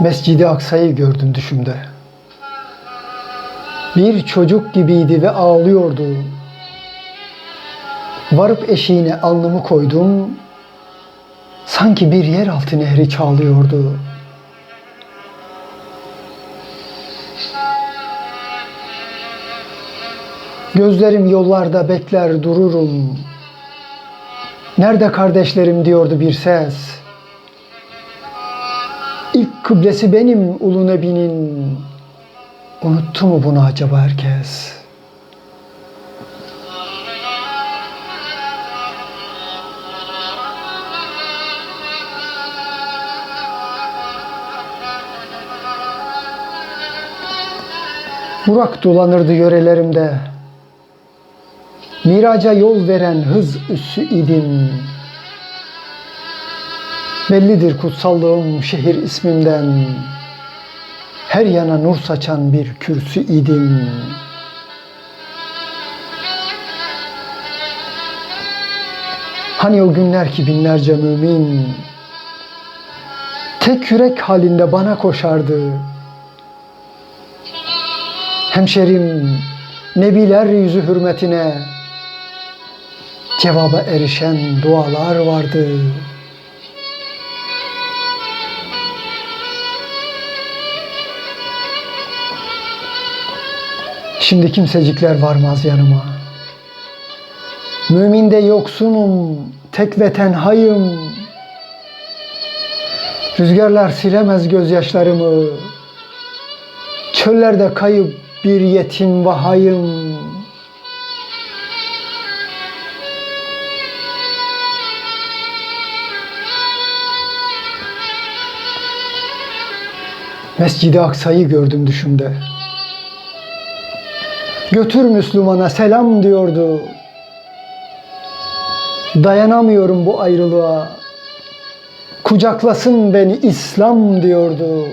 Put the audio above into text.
Mescidi Aksa'yı gördüm düşümde. Bir çocuk gibiydi ve ağlıyordu. Varıp eşiğine alnımı koydum. Sanki bir yeraltı nehri çağlıyordu. Gözlerim yollarda bekler dururum. Nerede kardeşlerim diyordu bir ses. İlk kıblesi benim ulu nebinin. Unuttu mu bunu acaba herkes? Burak dolanırdı yörelerimde. Miraca yol veren hız üssü idim. Bellidir kutsallığım şehir ismimden. Her yana nur saçan bir kürsü idim. Hani o günler ki binlerce mümin tek yürek halinde bana koşardı. Hemşerim nebiler yüzü hürmetine cevaba erişen dualar vardı. Şimdi kimsecikler varmaz yanıma. Müminde yoksunum, tek ve tenhayım. Rüzgarlar silemez gözyaşlarımı. Çöllerde kayıp bir yetim vahayım. Mescid-i Aksa'yı gördüm düşümde. Götür Müslümana selam diyordu. Dayanamıyorum bu ayrılığa. Kucaklasın beni İslam diyordu.